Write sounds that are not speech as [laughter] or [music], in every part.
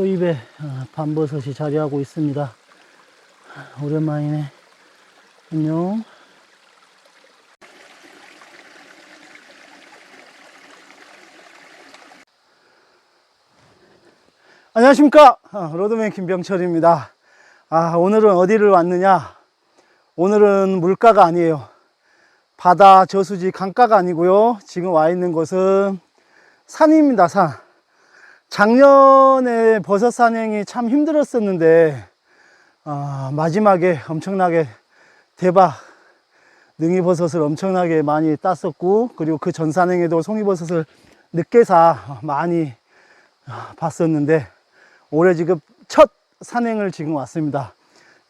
초입에 어, 밤버섯이 자리하고 있습니다. 오랜만이네. 안녕. 안녕하십니까. 아, 로드맨 김병철입니다. 아, 오늘은 어디를 왔느냐? 오늘은 물가가 아니에요. 바다, 저수지, 강가가 아니고요. 지금 와 있는 곳은 산입니다, 산. 작년에 버섯 산행이 참 힘들었었는데, 아, 마지막에 엄청나게 대박 능이버섯을 엄청나게 많이 땄었고, 그리고 그 전 산행에도 송이버섯을 늦게 사 많이 아, 봤었는데, 올해 지금 첫 산행을 지금 왔습니다.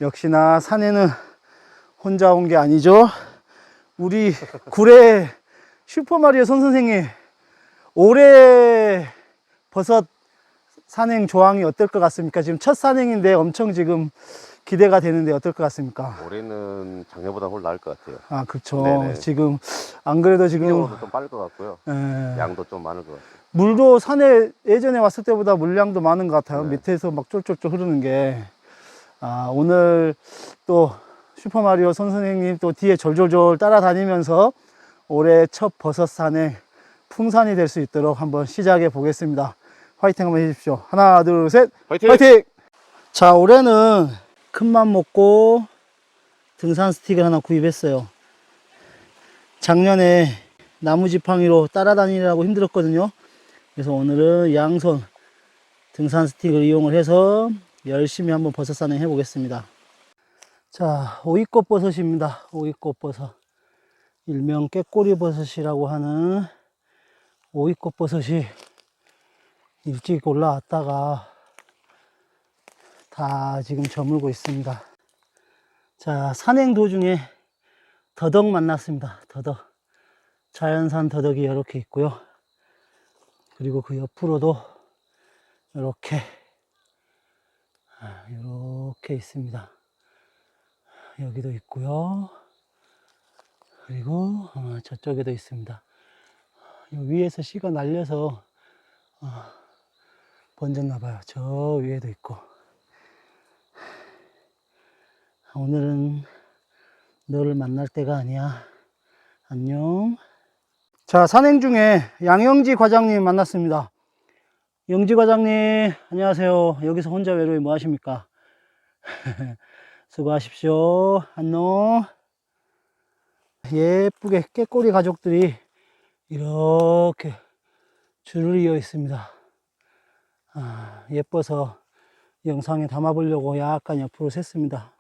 역시나 산에는 혼자 온 게 아니죠. 우리 구례 슈퍼마리오 선 선생님 올해 버섯 산행 조항이 어떨 것 같습니까? 지금 첫 산행인데 엄청 지금 기대가 되는데 어떨 것 같습니까? 올해는 작년보다 훨 나을 것 같아요. 아, 그쵸. 네네. 지금 안 그래도 지금 기온도 좀 빠를 것 같고요. 에, 양도 좀 많을 것 같아요. 물도 산에 예전에 왔을 때보다 물량도 많은 것 같아요. 네. 밑에서 막 쫄쫄쫄 흐르는 게. 아, 오늘 또 슈퍼마리오 선생님 또 뒤에 졸졸졸 따라다니면서 올해 첫 버섯 산에 풍산이 될 수 있도록 한번 시작해 보겠습니다. 화이팅 한번 해주십시오. 하나, 둘, 셋. 화이팅! 자, 올해는 큰맘 먹고 등산 스틱을 하나 구입했어요. 작년에 나무 지팡이로 따라다니느라고 힘들었거든요. 그래서 오늘은 양손 등산 스틱을 이용을 해서 열심히 한번 버섯 산행 해 보겠습니다. 자, 오이꽃 버섯입니다. 오이꽃 버섯. 일명 깨꼬리 버섯이라고 하는 오이꽃 버섯이 일찍 올라왔다가 다 지금 저물고 있습니다. 자, 산행 도중에 더덕 만났습니다. 더덕. 자연산 더덕이 이렇게 있고요. 그리고 그 옆으로도 이렇게 이렇게 있습니다. 여기도 있고요. 그리고 어, 저쪽에도 있습니다. 요 위에서 씨가 날려서 어, 번졌나 봐요. 저 위에도 있고. 오늘은 너를 만날 때가 아니야. 안녕. 자, 산행 중에 양영지 과장님 만났습니다. 영지 과장님, 안녕하세요. 여기서 혼자 외로이 뭐 하십니까? [laughs] 수고하십시오. 안녕. 예쁘게 깨꼬리 가족들이 이렇게 줄을 이어 있습니다. 아, 예뻐서 영상에 담아보려고 약간 옆으로 샜습니다.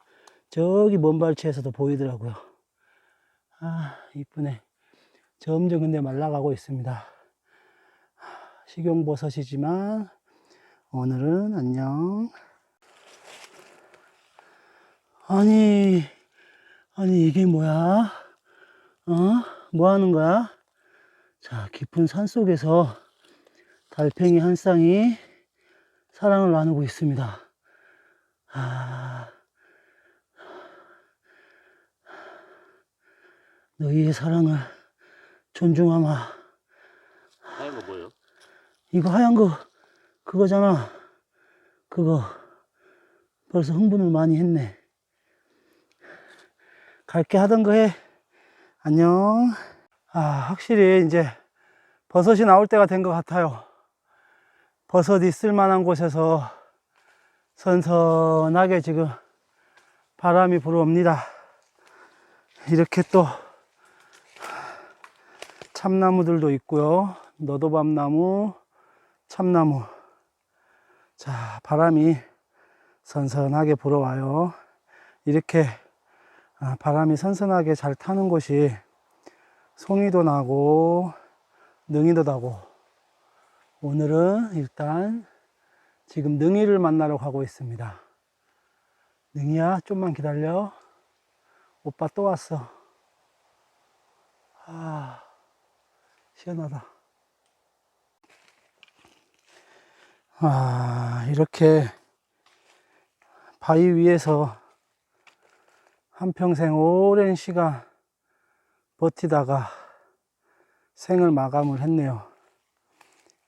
저기 먼 발치에서도 보이더라고요. 아, 이쁘네. 점점 근데 말라가고 있습니다. 식용버섯이지만 오늘은 안녕. 아니, 아니 이게 뭐야? 어? 뭐 하는 거야? 자, 깊은 산 속에서 달팽이 한 쌍이 사랑을 나누고 있습니다. 아, 너희의 사랑을 존중하마. 하얀 거 뭐예요? 이거 하얀 거, 그거잖아. 그거. 벌써 흥분을 많이 했네. 갈게 하던 거 해. 안녕. 아, 확실히 이제 버섯이 나올 때가 된 것 같아요. 버섯이 쓸만한 곳에서 선선하게 지금 바람이 불어옵니다. 이렇게 또 참나무들도 있고요. 너도밤나무, 참나무. 자, 바람이 선선하게 불어와요. 이렇게 아, 바람이 선선하게 잘 타는 곳이 송이도 나고 능이도 나고 오늘은 일단 지금 능이를 만나러 가고 있습니다. 능이야, 좀만 기다려. 오빠 또 왔어. 아. 시원하다. 아, 이렇게 바위 위에서 한평생 오랜 시간 버티다가 생을 마감을 했네요.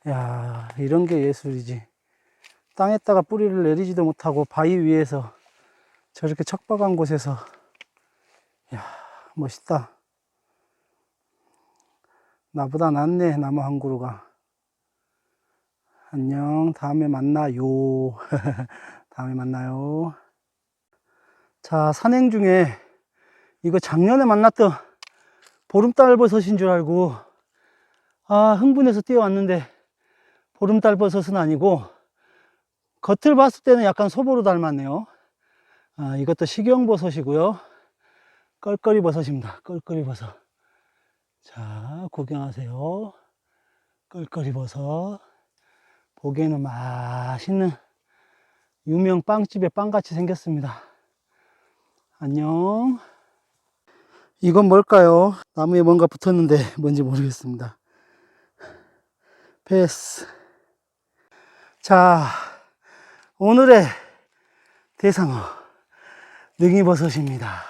야, 이런 게 예술이지. 땅에다가 뿌리를 내리지도 못하고 바위 위에서 저렇게 척박한 곳에서. 야 멋있다. 나보다 낫네 나무 한 그루가. 안녕 다음에 만나요. [laughs] 다음에 만나요. 자 산행 중에 이거 작년에 만났던 보름달 버섯인 줄 알고 아 흥분해서 뛰어왔는데 보름달 버섯은 아니고 겉을 봤을 때는 약간 소보로 닮았네요. 아, 이것도 식용버섯이고요. 껄껄이 버섯입니다. 껄껄이 버섯. 자 구경하세요. 껄껄이 버섯. 보기에는 맛있는 유명 빵집의 빵같이 생겼습니다. 안녕. 이건 뭘까요? 나무에 뭔가 붙었는데 뭔지 모르겠습니다. 패스. 자, 오늘의 대상어, 능이버섯입니다.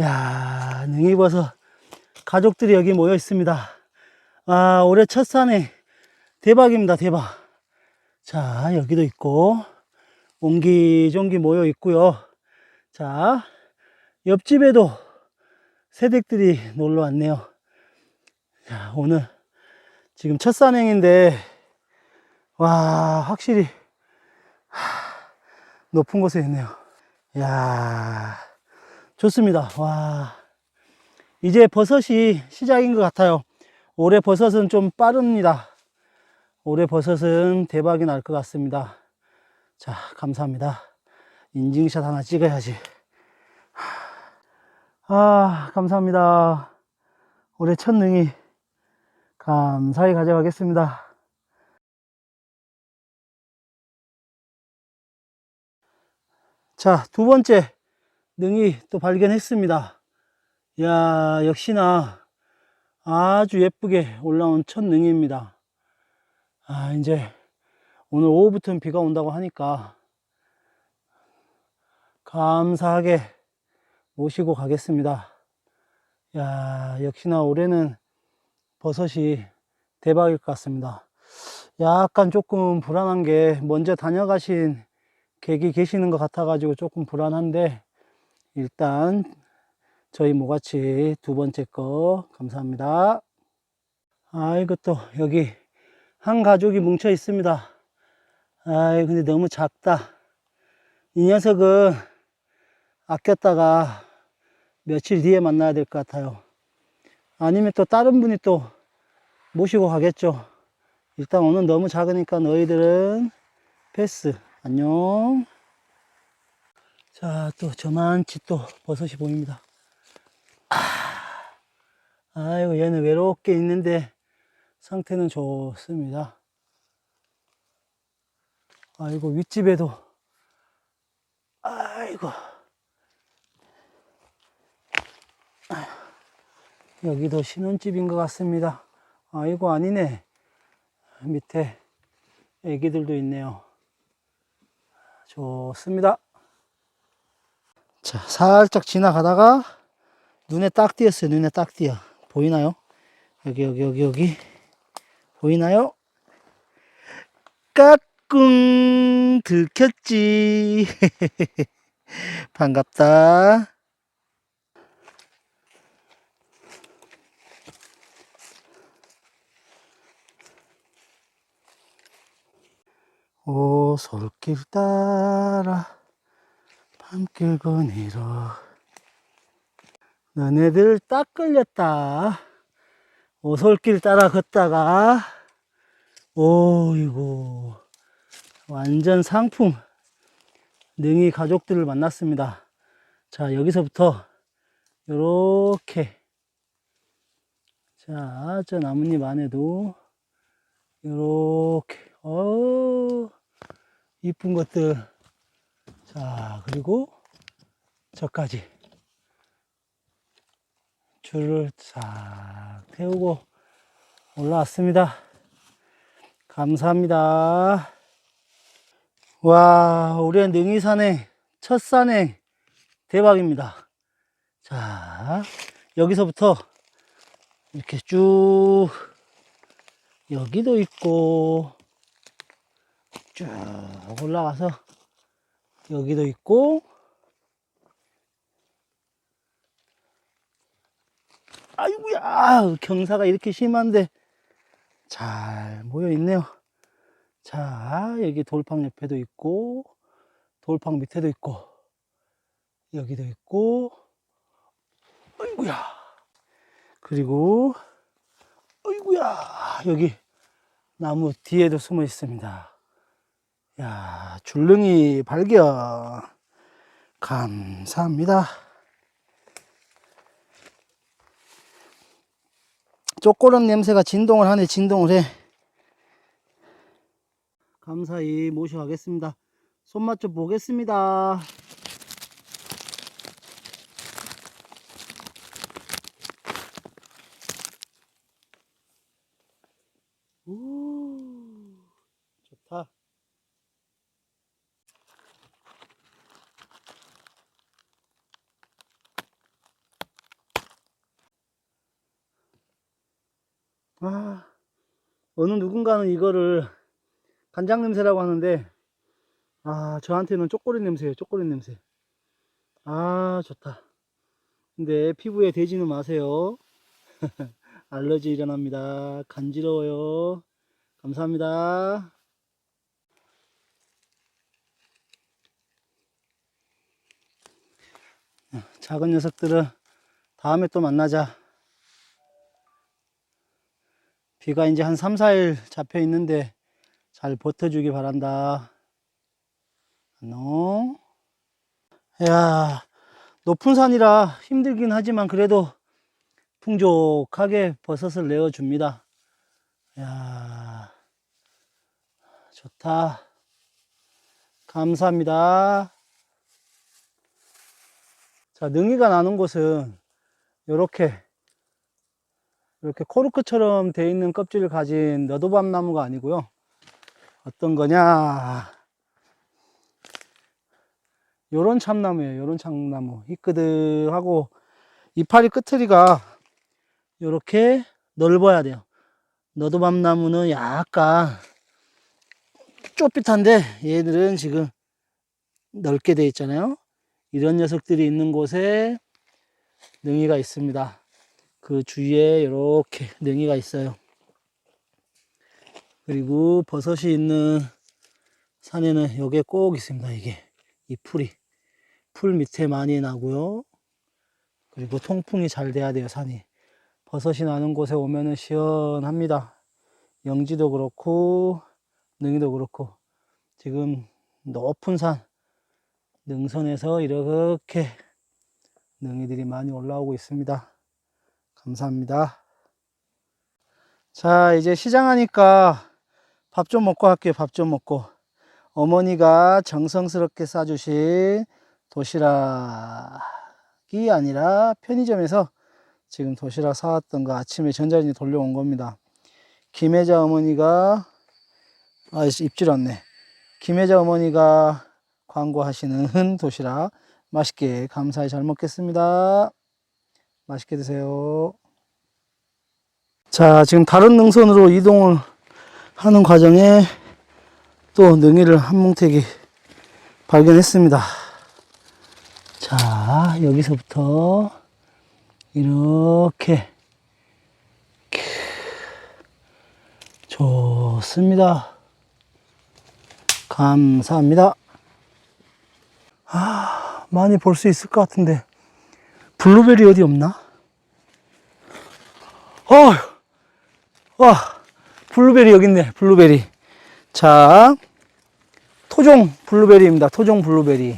야 능이버섯. 가족들이 여기 모여 있습니다. 아, 올해 첫 산에 대박입니다, 대박. 자, 여기도 있고, 옹기종기 모여 있고요. 자, 옆집에도 새댁들이 놀러 왔네요. 자, 오늘 지금 첫 산행인데, 와, 확실히 하, 높은 곳에 있네요. 야 좋습니다. 와, 이제 버섯이 시작인 것 같아요. 올해 버섯은 좀 빠릅니다. 올해 버섯은 대박이 날 것 같습니다. 자, 감사합니다. 인증샷 하나 찍어야지. 아, 감사합니다. 올해 첫 능이 감사히 가져가겠습니다. 자, 두 번째 능이 또 발견했습니다. 야, 역시나 아주 예쁘게 올라온 첫 능이입니다. 아, 이제 오늘 오후부터는 비가 온다고 하니까 감사하게 모시고 가겠습니다. 야, 역시나 올해는 버섯이 대박일 것 같습니다. 약간 조금 불안한 게 먼저 다녀가신 객이 계시는 것 같아가지고 조금 불안한데 일단 저희 모가치 두 번째 거 감사합니다. 아이고 또 여기 한 가족이 뭉쳐 있습니다. 아이 근데 너무 작다. 이 녀석은 아꼈다가 며칠 뒤에 만나야 될 것 같아요. 아니면 또 다른 분이 또 모시고 가겠죠. 일단 오늘 너무 작으니까 너희들은 패스. 안녕. 자, 또 저만치 또 버섯이 보입니다. 아, 아이고, 얘는 외롭게 있는데 상태는 좋습니다. 아이고, 윗집에도, 아이고. 여기도 신혼집인 것 같습니다. 아이고, 아니네. 밑에 애기들도 있네요. 좋습니다. 자, 살짝 지나가다가 눈에 딱 띄었어요. 눈에 딱 띄어. 보이나요? 여기, 여기, 여기, 여기. 보이나요? 까꿍! 들켰지. [laughs] 반갑다. 오솔길 따라 밤길 거니러 너네들 딱 걸렸다. 오솔길 따라 걷다가 오이고 완전 상품 능이 가족들을 만났습니다. 자 여기서부터 요렇게. 자 저 나뭇잎 안에도 요렇게. 어 이쁜 것들. 자 그리고 저까지. 줄을 싹 태우고 올라왔습니다. 감사합니다. 와 우리의 능이산행 첫 산행 대박입니다. 자 여기서부터 이렇게 쭉 여기도 있고 쭉 올라가서 여기도 있고 아이고야 경사가 이렇게 심한데 잘 모여 있네요. 자 여기 돌팡 옆에도 있고 돌팡 밑에도 있고 여기도 있고 아이고야. 그리고 아이고야 여기 나무 뒤에도 숨어 있습니다 야 줄릉이 발견. 감사합니다. 쪼꼬런 냄새가 진동을 하네 진동을 해. 감사히 모셔가겠습니다. 손맛 좀 보겠습니다 우 좋다 아, 어느 누군가는 이거를 간장 냄새라고 하는데, 아, 저한테는 쪼꼬리 냄새예요, 쪼꼬리 냄새. 아, 좋다. 근데 피부에 대지는 마세요. [laughs] 알러지 일어납니다. 간지러워요. 감사합니다. 작은 녀석들은 다음에 또 만나자. 비가 이제 한 3, 4일 잡혀 있는데 잘 버텨주기 바란다. 안녕. 야, 높은 산이라 힘들긴 하지만 그래도 풍족하게 버섯을 내어줍니다. 야, 좋다. 감사합니다. 자, 능이가 나는 곳은 이렇게 이렇게 코르크처럼 돼 있는 껍질을 가진 너도밤 나무가 아니고요. 어떤 거냐? 요런 참나무예요. 요런 참나무. 희끄득하고 이파리 끝트리가 요렇게 넓어야 돼요. 너도밤 나무는 약간 좁빗한데 얘들은 지금 넓게 돼 있잖아요. 이런 녀석들이 있는 곳에 능이가 있습니다. 그 주위에 이렇게 [laughs] 능이가 있어요. 그리고 버섯이 있는 산에는 여기에 꼭 있습니다. 이게 이 풀이 풀 밑에 많이 나고요. 그리고 통풍이 잘 돼야 돼요. 산이 버섯이 나는 곳에 오면은 시원합니다. 영지도 그렇고 능이도 그렇고 지금 높은 산 능선에서 이렇게 능이들이 많이 올라오고 있습니다. 감사합니다. 자, 이제 시장하니까 밥 좀 먹고 할게요. 밥 좀 먹고. 어머니가 정성스럽게 싸주신 도시락이 아니라 편의점에서 지금 도시락 사왔던 거 아침에 전자레인지 돌려온 겁니다. 김혜자 어머니가, 아, 입질 않네. 김혜자 어머니가 광고하시는 [laughs] 도시락 맛있게 감사히 잘 먹겠습니다. 맛있게 드세요. 자, 지금 다른 능선으로 이동을 하는 과정에 또 능이를 한 뭉태기 발견했습니다. 자, 여기서부터 이렇게 좋습니다. 감사합니다. 아, 많이 볼 수 있을 것 같은데 블루베리 어디 없나? 어, 와, 블루베리 여기 있네, 블루베리. 자, 토종 블루베리입니다. 토종 블루베리.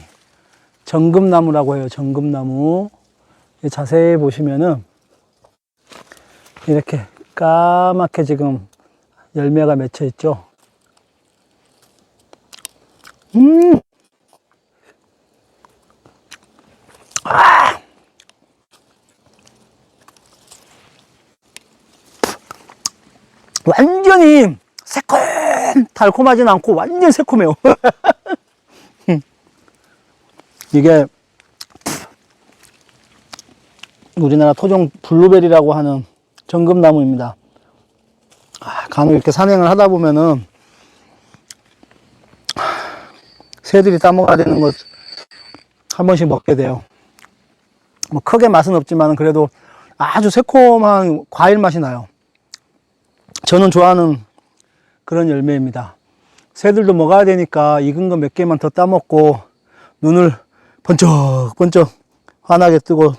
정금나무라고 해요, 정금나무. 자세히 보시면은, 이렇게 까맣게 지금 열매가 맺혀 있죠. 음! 완전히 새콤 달콤하진 않고 완전 새콤해요. [laughs] 이게 우리나라 토종 블루베리라고 하는 정금나무입니다. 아, 간혹 이렇게 산행을 하다 보면은 새들이 따먹어야 되는 것 한 번씩 먹게 돼요. 뭐 크게 맛은 없지만 그래도 아주 새콤한 과일 맛이 나요. 저는 좋아하는 그런 열매입니다. 새들도 먹어야 되니까 익은 거 몇 개만 더 따먹고 눈을 번쩍번쩍 환하게 뜨고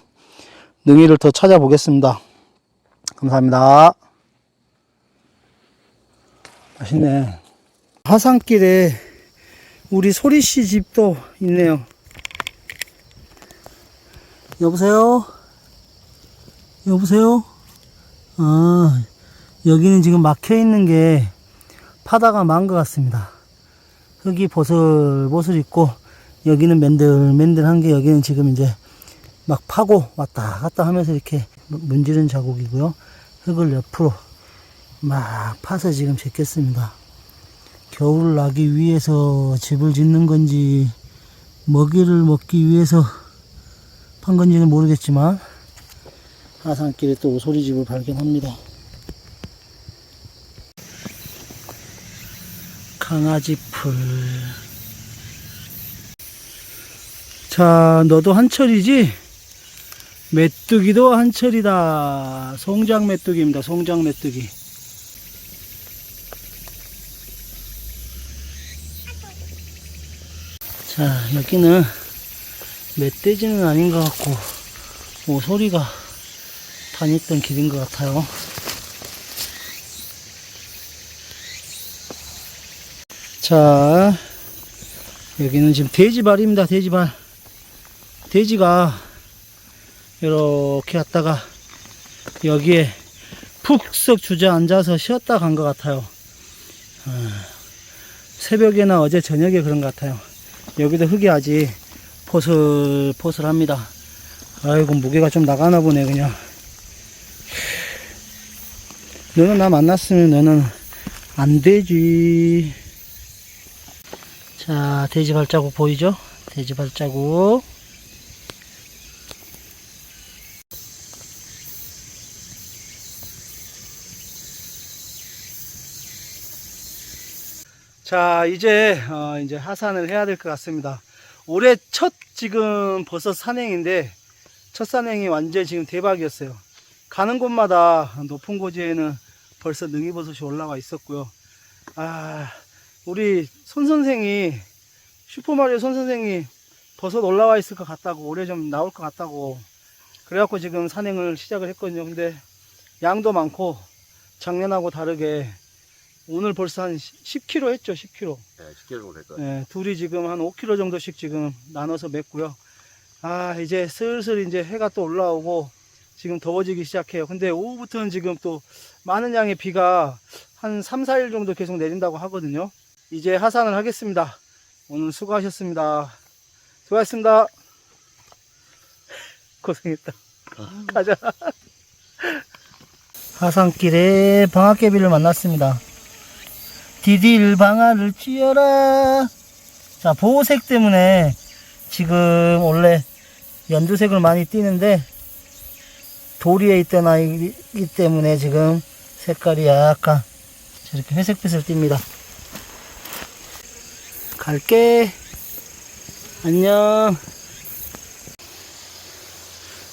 능이를 더 찾아보겠습니다. 감사합니다. 맛있네. 화산길에 우리 소리씨 집도 있네요. 여보세요? 여보세요? 아, 여기는 지금 막혀 있는 게 파다가 만것 같습니다. 흙이 보슬보슬 있고, 여기는 맨들맨들한 게 여기는 지금 이제 막 파고 왔다 갔다 하면서 이렇게 문지른 자국이고요. 흙을 옆으로 막 파서 지금 짓겠습니다. 겨울을 나기 위해서 집을 짓는 건지, 먹이를 먹기 위해서 판 건지는 모르겠지만, 하산길에 또 오소리집을 발견합니다. 강아지 풀. 자, 너도 한철이지? 메뚜기도 한철이다. 송장 메뚜기입니다. 송장 메뚜기. 자, 여기는 멧돼지는 아닌 것 같고, 오소리가 다녔던 길인 것 같아요. 자, 여기는 지금 돼지발입니다. 돼지발. 돼지가 이렇게 갔다가 여기에 푹썩 주저앉아서 쉬었다 간 것 같아요. 아, 새벽에나 어제 저녁에 그런 것 같아요. 여기도 흙이 아직 포슬포슬합니다. 아이고 무게가 좀 나가나 보네 그냥. 너는 나 만났으면 너는 안 되지. 자, 돼지 발자국 보이죠? 돼지 발자국. 자, 이제, 어, 이제 하산을 해야 될 것 같습니다. 올해 첫 지금 버섯 산행인데, 첫 산행이 완전 지금 대박이었어요. 가는 곳마다 높은 고지에는 벌써 능이버섯이 올라와 있었고요. 아, 우리 손 선생이 슈퍼마리오 손 선생이 버섯 올라와 있을 것 같다고 올해 좀 나올 것 같다고 그래갖고 지금 산행을 시작을 했거든요. 근데 양도 많고 작년하고 다르게 오늘 벌써 한 10kg 했죠, 10kg. 네, 10kg 정도 될것 같아요. 예, 둘이 지금 한 5kg 정도씩 지금 나눠서 맸고요. 아, 이제 슬슬 이제 해가 또 올라오고 지금 더워지기 시작해요. 근데 오후부터는 지금 또 많은 양의 비가 한 3, 4일 정도 계속 내린다고 하거든요. 이제 하산을 하겠습니다. 오늘 수고하셨습니다. 수고하셨습니다. [laughs] 고생했다. 가자. 하산길에 방학개비를 만났습니다. 디딜 방아를 찧어라. 자, 보호색 때문에 지금 원래 연두색을 많이 띠는데 도리에 있던 아이기 때문에 지금 색깔이 약간 저렇게 회색빛을 띱니다. 갈게. 안녕.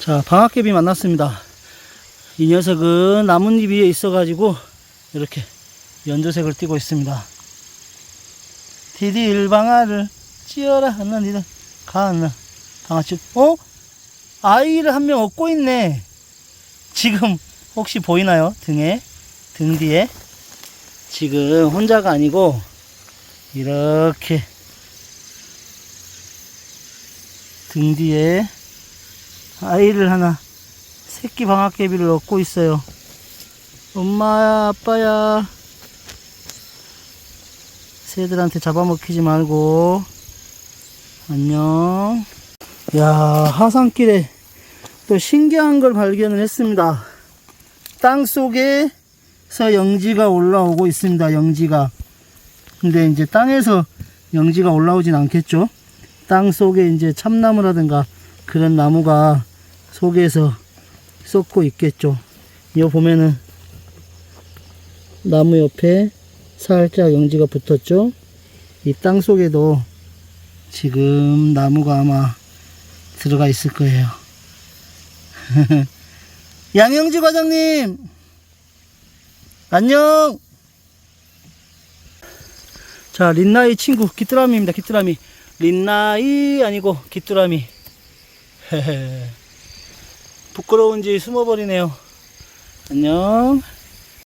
자, 방학개비 만났습니다. 이 녀석은 나뭇잎 위에 있어가지고 이렇게 연두색을 띠고 있습니다. 디디 일방아를 찌어라 한나 니들 가한나 방아치 어? 아이를 한 명 업고 있네. 지금 혹시 보이나요? 등에 등 뒤에 지금 혼자가 아니고 이렇게 등 뒤에 아이를 하나 새끼 방학개비를 얻고 있어요. 엄마야, 아빠야. 새들한테 잡아먹히지 말고. 안녕. 야, 하산길에 또 신기한 걸 발견을 했습니다. 땅 속에서 영지가 올라오고 있습니다. 영지가. 근데 이제 땅에서 영지가 올라오진 않겠죠. 땅 속에 이제 참나무라든가 그런 나무가 속에서 쏟고 있겠죠. 이거 보면은 나무 옆에 살짝 영지가 붙었죠. 이 땅 속에도 지금 나무가 아마 들어가 있을 거예요. [laughs] 양영지 과장님! 안녕! 자, 린나이 친구, 귀뚜라미입니다, 귀뚜라미. 린나이 아니고 귀뚜라미. 헤헤. 부끄러운지 숨어버리네요. 안녕.